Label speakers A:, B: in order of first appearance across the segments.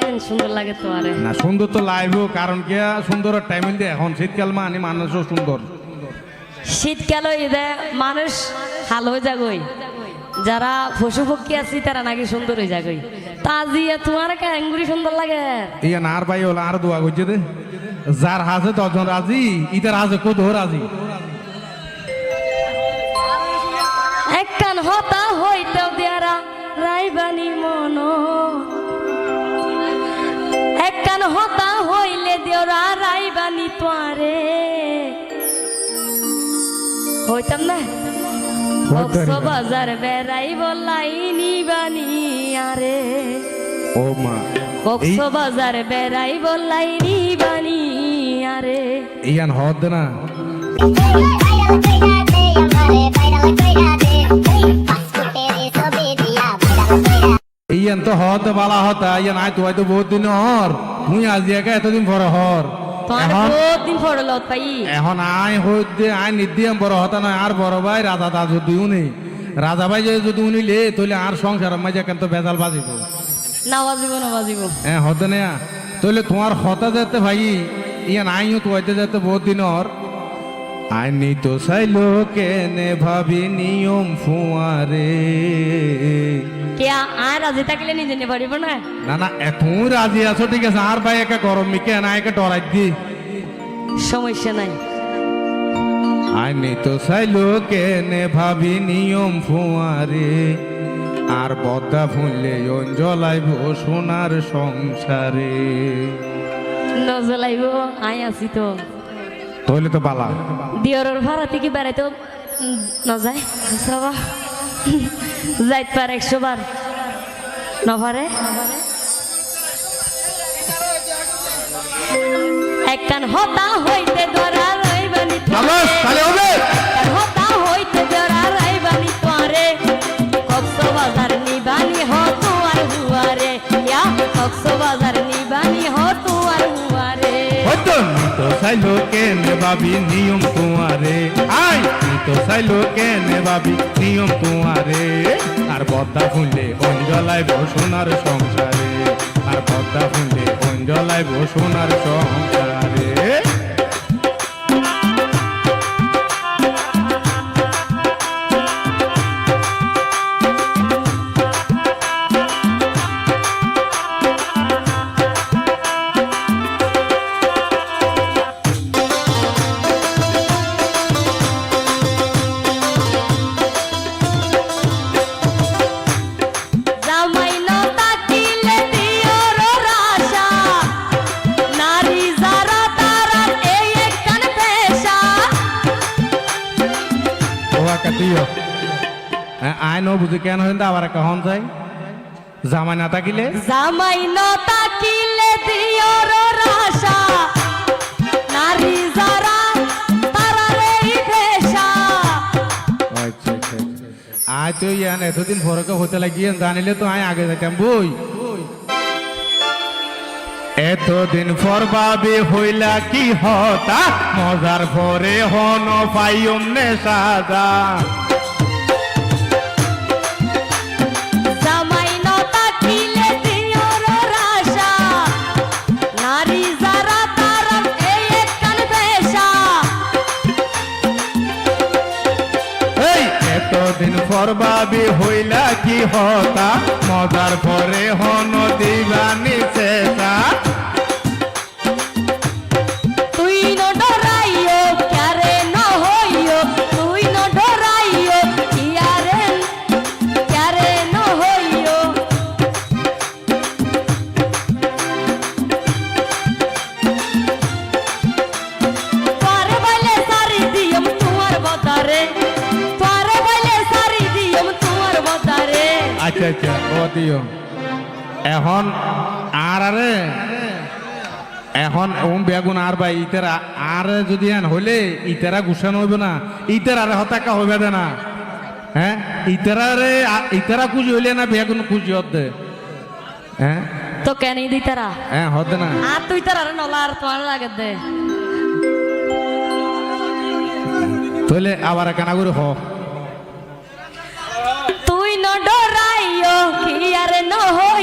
A: N সুন্দর লাগে তোমারে।
B: না সুন্দর তো লাইব কারণ কি সুন্দর টাইম দিয়ে এখন শীতকাল মানে মানুষও সুন্দর।
A: শীতকাল মানুষ হাল হয়ে যাগই। যারা পশু পক্ষী আছে তারা নাকি সুন্দর হয়ে যাগই। তা আজিয়া তোমার ক্যাঙ্গুরি সুন্দর লাগে?
B: ইয়া না আর ভাই হলো আর দোয়া করছে দে। যার হাজে দশজন রাজি ইতার হাজে কত রাজি?
A: একখান হতা হইতে দেয়ারা রাইবানি মন। একখান হতা হইলে দেওরা রাইবানি তোয়ারে হইতাম না। বাজার বেড়াই বলাই নিবানি আরে।
B: ও মা
A: কক্স বাজার বেড়াই বলাই নিবানি আরে।
B: ইয়ান হদ না। ইয়ান তো হদ বালা হতা ইয়ান আয় তো হয়তো বহুত দিন হর। মুই আজি একা এতদিন পরে হর। এখন আয় হইতে আয় নিদিয়াম বড় হতা নয় আর বড় ভাই রাজা দা যদি নেই রাজা ভাই যদি যদি উনি লে তাহলে আর সংসার মাঝে কেন তো বেজাল বাজিব।
A: না বাজিব না বাজিব
B: হ্যাঁ হতে না তাহলে তোমার হতা যেতে ভাই ইয়ান আইও তো হইতে যেতে বহুত দিন হর আইনি তো চাইলো কেনে ভাবি নিয়ম ফুয়ারে।
A: কে আর রাজি থাকলে নিজে নিয়ে পারিব না?
B: না না এখন রাজি আছো ঠিক আছে। আর ভাই একা গরম মিকে না একা ডরাই দি।
A: সমস্যা নাই।
B: আইনি তো চাইলো কেনে ভাবি নিয়ম ফুয়ারে। আর বদ্দা ফুললে অঞ্জলাইব সোনার সংসারে।
A: নজলাইব আই আছি তো।
B: তাহলে তো বালা।
A: দিয়রের ভাড়া থেকে বেড়াইতে নজায় সবা যাইত পার একশো বার। নভারে একখান হতা হইতে ধরা রইবানি
B: তাহলে হবে।
A: হতা হইতে ধরা রইবানি তোরে নিবানি হ তুয়ার হুয়ারে ইয়া নিবানি
B: তো সাইলো কেন বাবি নিয়ম তোমারে? আই তুই তো সাইলো কেন বাবি নিয়ম তোমারে? আর বদ্দা ফুলে অঞ্জলায় বসুনার সংসারে। আর বদ্দা ফুলে অঞ্জলায় বসুনার সংসারে। আই নো বুঝি কেন হইন আবার একা হন যাই। জামাই না থাকিলে?
A: জামাই লতা কিলে দিওর রাশা। নারী যারা তারা এই পেশা
B: আচ্ছা আচ্ছা আয় তো ইয়ান এতদিন ফরকে হতে লাগিয়ে জানিলে তো আয় আগে যেতাম বই। এতদিন পর বাবে হইলা কি হতা? মজার পরে হন পাইম নে এতদিন পর বাবে হইলা কি হতা? মজার পরে হন ও দিও। এখন আর আরে এখন ওম বেগুন আর ভাই ইতারা আর যদি আন হলে ইতারা গুছান হইবে না। ইতার আরে হতাকা হইবে না। হ্যাঁ? ইতারা রে ইতারা খুশি হইলে না বেগুন খুশি হতে হ্যাঁ?
A: তো কেন দিতারা
B: হ্যাঁ হতে না।
A: আর তুই তার নলা আর তোমার লাগে দে।
B: তাহলে আবার কেনা করে হ।
A: কি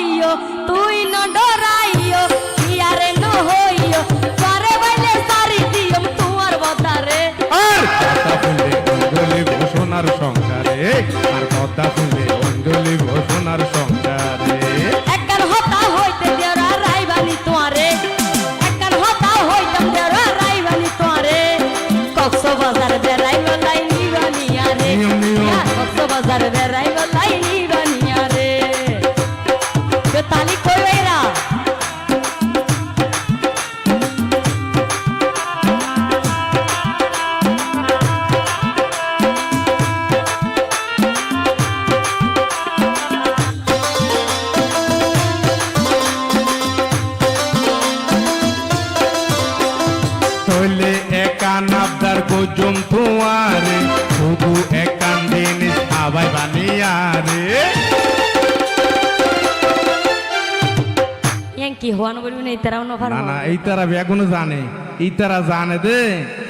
A: কি হওয়ানো বলবি না ইতারাও নফার
B: না না এই তারা বেগুনো জানে এই তারা জানে দে।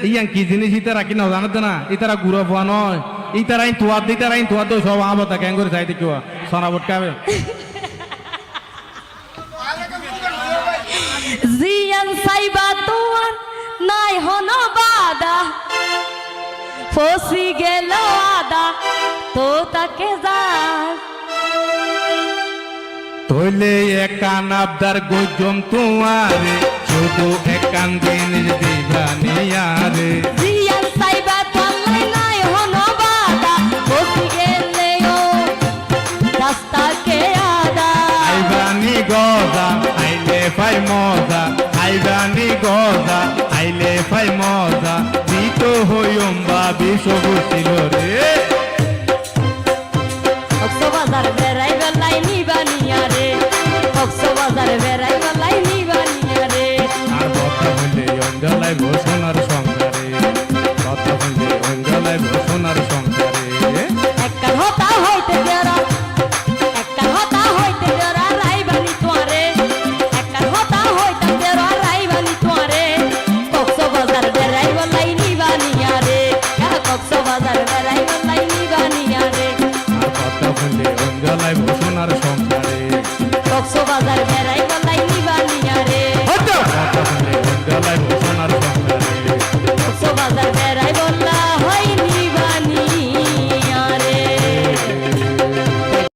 B: ইয়াং কি জিনিস এই তারা কি না জানে না এই তারা গুড়া পোয়া নয়। এই তারা আইন তোয়ার দিই তারা আইন তোয়ার তো সব আবতা ক্যাং করে চাইতে কেউ সোনাবট কাবে
A: জিয়ান সাইবা তোমার নাই হন বাদা ফসি গেল আদা তো তাকে যা
B: তোলে একান আবদার গজম তোমারে শুধু একান জিনিস দিবা নিয়ারে
A: জিয়ান সাইবা তোমার নাই হন বাদা ফসি গেলে ও রাস্তাকে আদা।
B: আইবানি গজা আইলে ফাই মজা আইবানি গজা আইলে ফাই মজা দিত হইম বাবি সবুজ ছিল রে সোনার সংসারে।
A: কক্সবাজার বেড়াই